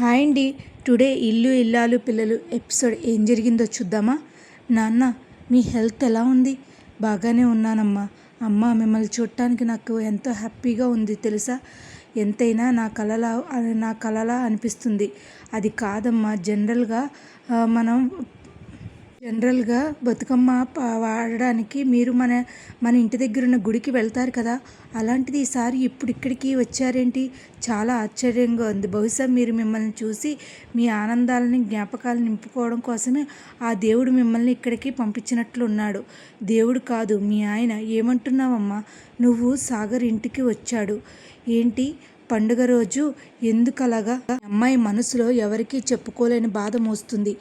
Hi అండి today ఇల్లు ఇల్లాలు పిల్లలు ఎపిసోడ్ ఏం జరిగిందో చూద్దామా? నాన్న మీ హెల్త్ ఎలా ఉంది? బాగానే ఉన్నానమ్మా. అమ్మ మిమ్మల్ని చూడటానికి నాకు ఎంతో హ్యాపీగా ఉంది తెలుసా? ఎంతైనా నా కలలా నా కలలా అనిపిస్తుంది. అది కాదమ్మా జనరల్గా మనం జనరల్గా బతుకమ్మ వాడడానికి మీరు మన మన ఇంటి దగ్గర ఉన్న గుడికి వెళ్తారు కదా? అలాంటిది ఈసారి ఇప్పుడు ఇక్కడికి వచ్చారేంటి? చాలా ఆశ్చర్యంగా ఉంది. బహుశా మీరు మిమ్మల్ని చూసి మీ ఆనందాలని జ్ఞాపకాలు నింపుకోవడం కోసమే ఆ దేవుడు మిమ్మల్ని ఇక్కడికి పంపించినట్లు ఉన్నాడు. దేవుడు కాదు మీ ఆయన. ఏమంటున్నావమ్మా? నువ్వు సాగర్ ఇంటికి వచ్చాడు. ఏంటి? పండుగ రోజు ఎందుకలాగా? అమ్మాయి మనసులో ఎవరికీ చెప్పుకోలేని బాధ మోస్తుంది.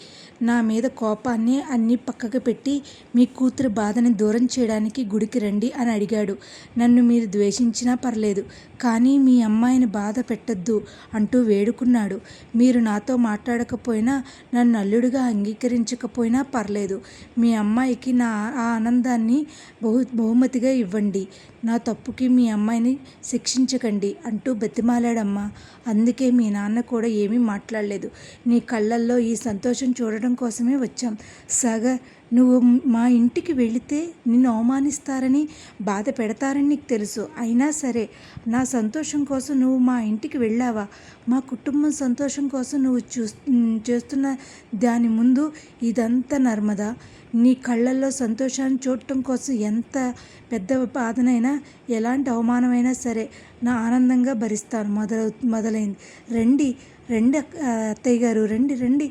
నా మీద కోపాన్ని అన్ని పక్కకు పెట్టి మీ కూతురు బాధని దూరం చేయడానికి గుడికి రండి అని అడిగాడు. నన్ను మీరు ద్వేషించినా పర్లేదు కానీ మీ అమ్మాయిని బాధ పెట్టద్దు అంటూ వేడుకున్నాడు. మీరు నాతో మాట్లాడకపోయినా నన్ను అల్లుడిగా అంగీకరించకపోయినా పర్లేదు. మీ అమ్మాయికి నా ఆ ఆనందాన్ని బహు బహుమతిగా ఇవ్వండి. నా తప్పుకి మీ అమ్మాయిని శిక్షించకండి అంటూ బతిమాలాడమ్మా. అందుకే మీ నాన్న కూడా ఏమీ మాట్లాడలేదు. నీ కళ్ళల్లో ఈ సంతోషం చూడడం కోసమే వచ్చాం. సాగర్ నువ్వు మా ఇంటికి వెళితే నిన్ను అవమానిస్తారని బాధ పెడతారని నీకు తెలుసు. అయినా సరే నా సంతోషం కోసం నువ్వు మా ఇంటికి వెళ్ళావా? మా కుటుంబం సంతోషం కోసం నువ్వు చూ చేస్తున్న దాని ముందు ఇదంతా నర్మదా? నీ కళ్ళల్లో సంతోషాన్ని చూడటం కోసం ఎంత పెద్ద బాధనైనా ఎలాంటి అవమానమైనా సరే నా ఆనందంగా భరిస్తాను మొదలవు మొదలైంది. రండి రండి అత్తయ్య గారు రండి రండి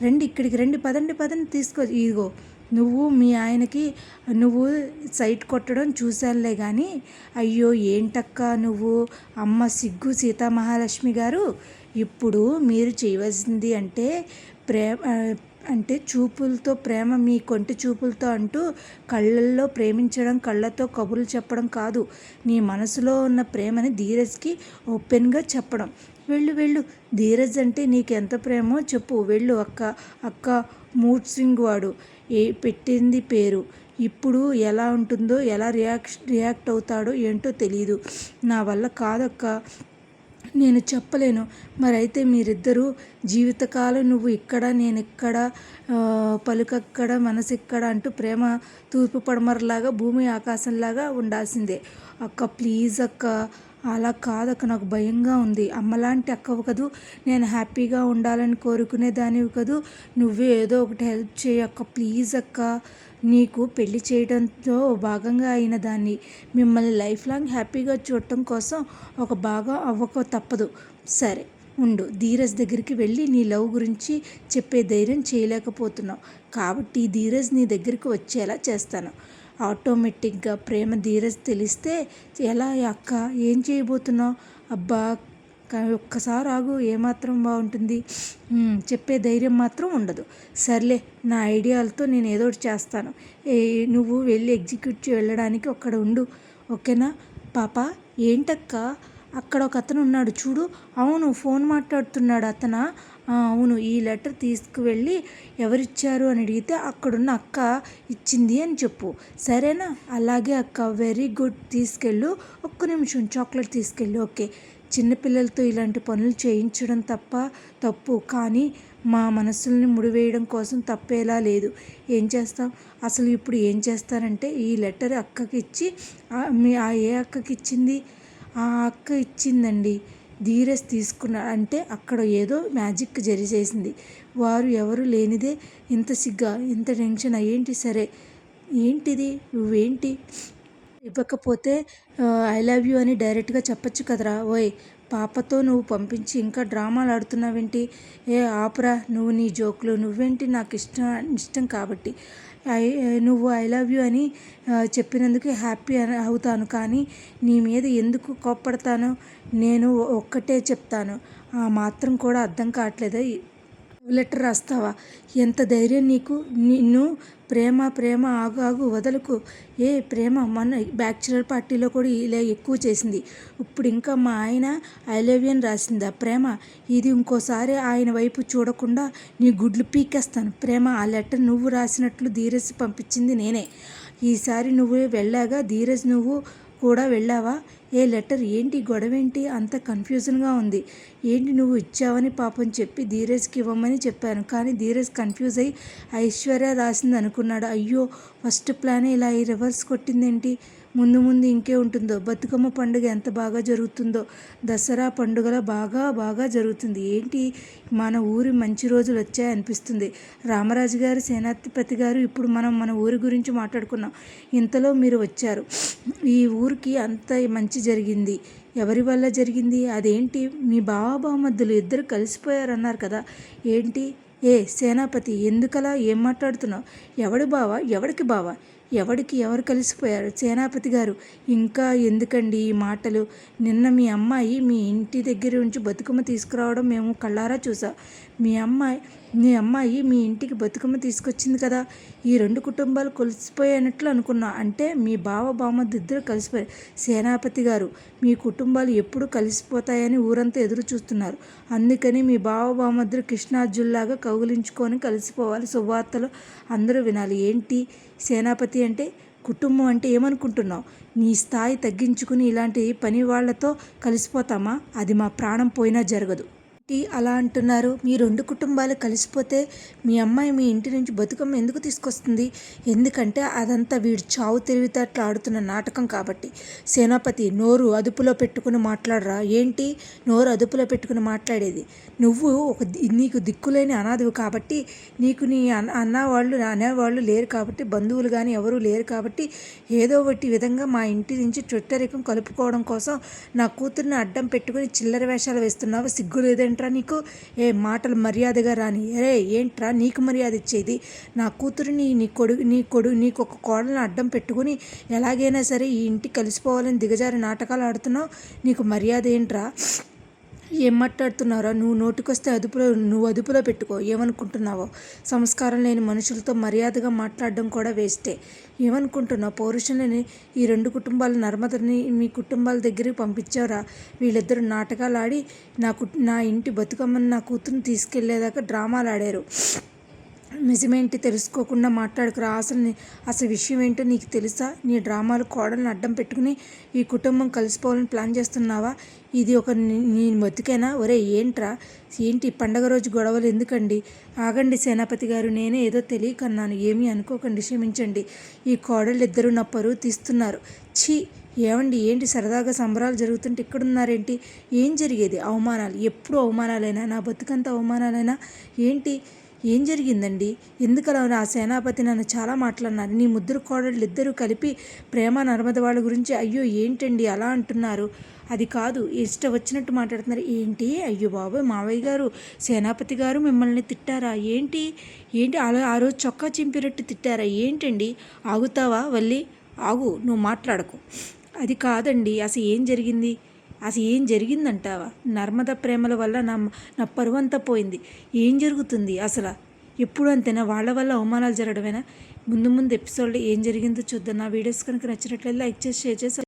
రండి ఇక్కడికి రండి. పదండి పదండి తీసుకో ఇదిగో. నువ్వు మీ ఆయనకి నువ్వు సైట్ కొట్టడం చూశానులే కానీ అయ్యో ఏంటక్క నువ్వు? అమ్మ సిగ్గు సీతామహాలక్ష్మి గారు ఇప్పుడు మీరు చేయవలసింది అంటే ప్రేమ అంటే చూపులతో ప్రేమ మీ కొంటి చూపులతో అంటూ కళ్ళల్లో ప్రేమించడం కళ్ళతో కబుర్లు చెప్పడం కాదు. నీ మనసులో ఉన్న ప్రేమని ధీరజ్కి ఓపెన్గా చెప్పడం. వెళ్ళు వెళ్ళు. ధీరజ్ అంటే నీకు ఎంత ప్రేమో చెప్పు. వెళ్ళు అక్క. అక్క మూడ్ స్వింగ్ వాడు ఏ పెట్టింది పేరు? ఇప్పుడు ఎలా ఉంటుందో ఎలా రియాక్ట్ రియాక్ట్ అవుతాడో ఏంటో తెలియదు నా వల్ల కాదక్క. నేను చెప్పలేను. మరైతే మీరిద్దరూ జీవితకాలం నువ్వు ఇక్కడ నేను ఇక్కడ పలుకక్కడ మనసు ఇక్కడ అంటూ ప్రేమ తూర్పు పడమరలాగా భూమి ఆకాశంలాగా ఉండాల్సిందే. అక్క ప్లీజ్ అక్క. అలా కాదక్క నాకు భయంగా ఉంది. అమ్మలాంటి అక్కవు కదూ నేను హ్యాపీగా ఉండాలని కోరుకునే దానివి కదూ నువ్వే ఏదో ఒకటి హెల్ప్ చేయక్క ప్లీజ్ అక్క. నీకు పెళ్ళి చేయడంతో భాగంగా అయిన దాన్ని మిమ్మల్ని లైఫ్ లాంగ్ హ్యాపీగా చూడటం కోసం ఒక భాగం అవ్వక తప్పదు. సరే ఉండు. ధీరజ్ దగ్గరికి వెళ్ళి నీ లవ్ గురించి చెప్పే ధైర్యం చేయలేకపోతున్నావు. కాబట్టి ధీరజ్ నీ దగ్గరికి వచ్చేలా చేస్తాను. ఆటోమేటిక్గా ప్రేమ ధీరజ్ తెలిస్తే ఎలా అక్క ఏం చేయబోతున్నావు? అబ్బా ఒక్కసారి ఆగు ఏమాత్రం బాగుంటుంది. చెప్పే ధైర్యం మాత్రం ఉండదు. సర్లే నా ఐడియాలతో నేను ఏదో ఒకటి చేస్తాను. ఏ నువ్వు వెళ్ళి ఎగ్జిక్యూట్ వెళ్ళడానికి అక్కడ ఉండు ఓకేనా? పాప ఏంటక్క? అక్కడ ఒక అతను ఉన్నాడు చూడు. అవును ఫోన్ మాట్లాడుతున్నాడు అతను? అవును ఈ లెటర్ తీసుకువెళ్ళి ఎవరిచ్చారు అని అడిగితే అక్కడున్న అక్క ఇచ్చింది అని చెప్పు. సరేనా? అలాగే అక్క వెరీ గుడ్. తీసుకెళ్ళు. ఒక్క నిమిషం చాక్లెట్ తీసుకెళ్ళు. ఓకే. చిన్నపిల్లలతో ఇలాంటి పనులు చేయించడం తప్ప తప్పు. కానీ మా మనసుల్ని ముడివేయడం కోసం తప్పేలా లేదు. ఏం చేస్తాం? అసలు ఇప్పుడు ఏం చేస్తారంటే ఈ లెటర్ అక్కకి ఇచ్చి మీ ఆ ఏ అక్కకి ఇచ్చింది ఆ అక్క ఇచ్చిందండి. ధీరస్ తీసుకున్నాడు అంటే అక్కడ ఏదో మ్యాజిక్ జరిచేసింది. వారు ఎవరు లేనిదే ఇంత సిగ్గా ఇంత టెన్షన్ ఏంటి సరే? ఏంటిది? నువ్వేంటి? ఇవ్వకపోతే ఐ లవ్ యూ అని డైరెక్ట్గా చెప్పొచ్చు కదరా? ఓయ్ పాపతో నువ్వు పంపించి ఇంకా డ్రామాలు ఆడుతున్నావేంటి? ఏ ఆపురా నువ్వు నీ జోకులు నువ్వేంటి నాకు ఇష్టం ఇష్టం కాబట్టి? ఐ నువ్వు ఐ లవ్ యూ అని చెప్పినందుకు హ్యాపీ అని అవుతాను. కానీ నీ మీద ఎందుకు కోప్పడతాను నేను ఒక్కటే చెప్తాను. ఆ మాత్రం కూడా అర్థం కావట్లేదు. లెటర్ రాస్తావా? ఎంత ధైర్యం నీకు? నిన్ను ప్రేమ ప్రేమ ఆగు ఆగు వదలకు. ఏ ప్రేమ? మన బ్యాచులర్ పార్టీలో కూడా ఇలా ఎక్కువ చేసింది. ఇప్పుడు ఇంకా మా ఆయన ఐ లవ్ అని రాసిందా. ప్రేమ? ఇది ఇంకోసారి ఆయన వైపు చూడకుండా నీ గుడ్లు పీకేస్తాను. ప్రేమ ఆ లెటర్ నువ్వు రాసినట్లు ధీరజ్ పంపించింది నేనే. ఈసారి నువ్వు వెళ్ళాగా? ధీరజ్ నువ్వు కూడా వెళ్ళావా? ఏ లెటర్ ఏంటి? గొడవేంటి? అంత కన్ఫ్యూజన్గా ఉంది. ఏంటి నువ్వు ఇచ్చావని పాపం చెప్పి ధీరజ్కి ఇవ్వమని చెప్పాను. కానీ ధీరజ్ కన్ఫ్యూజ్ అయ్యి ఐశ్వర్య రాసింది అనుకున్నాడు అయ్యో ఫస్ట్ ప్లానే ఇలా ఈ రివర్స్ కొట్టిందేంటి? ముందు ముందు ఇంకే ఉంటుందో? బతుకమ్మ పండుగ ఎంత బాగా జరుగుతుందో? దసరా పండుగల బాగా బాగా జరుగుతుంది. ఏంటి? మన ఊరి మంచి రోజులు వచ్చాయి అనిపిస్తుంది. రామరాజు గారు సేనాధిపతి గారు ఇప్పుడు మనం మన ఊరి గురించి మాట్లాడుకున్నాం. ఇంతలో మీరు వచ్చారు. ఈ ఊరికి అంత మంచి జరిగింది. ఎవరి వల్ల జరిగింది? అదేంటి? మీ బావబామద్దులు ఇద్దరు కలిసిపోయారన్నారు కదా. ఏంటి? ఏ సేనాపతి ఎందుకలా? ఏం మాట్లాడుతున్నావు? ఎవడు బావ? ఎవడికి బావ? ఎవడికి ఎవరు కలిసిపోయారు? సేనాపతి గారు ఇంకా ఎందుకండి ఈ మాటలు? నిన్న మీ అమ్మాయి మీ ఇంటి దగ్గర నుంచి బతుకమ్మ తీసుకురావడం మేము కళ్ళారా చూసా. మీ అమ్మాయి మీ అమ్మాయి మీ ఇంటికి బతుకమ్మ తీసుకొచ్చింది కదా? ఈ రెండు కుటుంబాలు కలిసిపోయినట్లు అనుకున్నా. అంటే మీ బావ బామ్మద్దు ఇద్దరు కలిసిపోయారు. సేనాపతి గారు మీ కుటుంబాలు ఎప్పుడు కలిసిపోతాయని ఊరంతా ఎదురు చూస్తున్నారు. అందుకని మీ బావ బామద్దులు కృష్ణార్జుల్లాగా కౌగులించుకొని కలిసిపోవాలి. శుభవార్తలు అందరూ వినాలి. ఏంటి? సేనాపతి అంటే కుటుంబం అంటే ఏమనుకుంటున్నావు? నీ స్థాయి తగ్గించుకుని ఇలాంటి పని వాళ్ళతో కలిసిపోతామా? అది మా ప్రాణం పోయినా జరగదు. ఏంటి అలా అంటున్నారు. మీ రెండు కుటుంబాలు కలిసిపోతే మీ అమ్మాయి మీ ఇంటి నుంచి బతుకమ్మ ఎందుకు తీసుకొస్తుంది? ఎందుకంటే అదంతా వీడు చావు తెలివితేటలు ఆడుతున్న నాటకం కాబట్టి. సేనాపతి నోరు అదుపులో పెట్టుకుని మాట్లాడరా? ఏంటి? నోరు అదుపులో పెట్టుకుని మాట్లాడేది? నువ్వు ఒక నీకు దిక్కులేని అనాథవు కాబట్టి నీకు నీ అన్న అన్నవాళ్ళు అనేవాళ్ళు లేరు కాబట్టి బంధువులు కానీ ఎవరు లేరు కాబట్టి ఏదో ఒకటి విధంగా మా ఇంటి నుంచి చుట్టరికం కలుపుకోవడం కోసం నా కూతుర్ని అడ్డం పెట్టుకుని చిల్లర వేషాలు వేస్తున్నావు? సిగ్గు లేదంటే ఏంట్రా నీకు? ఏ మాటలు మర్యాదగా రాని. అరే ఏంట్రా నీకు మర్యాద ఇచ్చేది? నా కూతురిని నీ కొడుకు నీ కొడుకు నీకు ఒక కోడలను అడ్డం పెట్టుకుని ఎలాగైనా సరే ఈ ఇంటికి కలిసిపోవాలని దిగజారి నాటకాలు ఆడుతున్నావు? నీకు మర్యాద ఏంట్రా? ఏం మాట్లాడుతున్నారో? నువ్వు నోటికొస్తే అదుపులో నువ్వు అదుపులో పెట్టుకో. ఏమనుకుంటున్నావో? సంస్కారం లేని మనుషులతో మర్యాదగా మాట్లాడడం కూడా వేస్టే. ఏమనుకుంటున్నావు? పౌరుషులని ఈ రెండు కుటుంబాల నర్మదని మీ కుటుంబాల దగ్గరికి పంపించారా వీళ్ళిద్దరు నాటకాలు ఆడి నా కు నా ఇంటి బతుకమ్మని నా కూతురుని తీసుకెళ్ళేదాకా డ్రామాలు ఆడారు నిజమేంటి? తెలుసుకోకుండా మాట్లాడుకురా. అసలు అసలు విషయం ఏంటో నీకు తెలుసా? నీ డ్రామాలు కోడలను అడ్డం పెట్టుకుని ఈ కుటుంబం కలిసిపోవాలని ప్లాన్ చేస్తున్నావా? ఇది ఒక నీ బతికేనా? ఒరే ఏంట్రా? ఏంటి పండగ రోజు గొడవలు ఎందుకండి? ఆగండి సేనాపతి గారు నేనే ఏదో తెలియకన్నాను ఏమీ అనుకోకండి క్షమించండి. ఈ కోడలు ఇద్దరు నా పరువు తీస్తున్నారు. ఛీ! ఏమండి? ఏంటి సరదాగా సంబరాలు జరుగుతుంటే ఇక్కడున్నారేంటి? ఏం జరిగేది? అవమానాలు? ఎప్పుడు అవమానాలైనా? నా బతుకంత అవమానాలైనా? ఏంటి? ఏం జరిగిందండి? ఎందుకలా ఆ సేనాపతి నన్ను చాలా మాట్లాడినారు. నీ ముద్దురు కోడళ్ళు ఇద్దరూ కలిపి ప్రేమ నర్మద వాళ్ళ గురించి అయ్యో ఏంటండి అలా అంటున్నారు? అది కాదు ఇష్ట వచ్చినట్టు మాట్లాడుతున్నారు. ఏంటి? అయ్యో బాబోయ్ మావయ్య గారు సేనాపతి గారు మిమ్మల్ని తిట్టారా? ఏంటి? ఏంటి? అలా ఆ రోజు చొక్కా చింపినట్టు తిట్టారా? ఏంటండి? ఆగుతావా? వల్లి ఆగు నువ్వు మాట్లాడకు. అది కాదండి అసలు ఏం జరిగింది? అసలు ఏం జరిగిందంటావా? నర్మద ప్రేమల వల్ల నా నా పరువంతా పోయింది. ఏం జరుగుతుంది అసలు? ఎప్పుడు అంతేనా? వాళ్ళ వల్ల అవమానాలు జరగడమేనా? ముందు ముందు ఎపిసోడ్లో ఏం జరిగిందో చూద్దాం. నా వీడియోస్ కనుక నచ్చినట్లయితే లైక్ చేసి షేర్ చేసి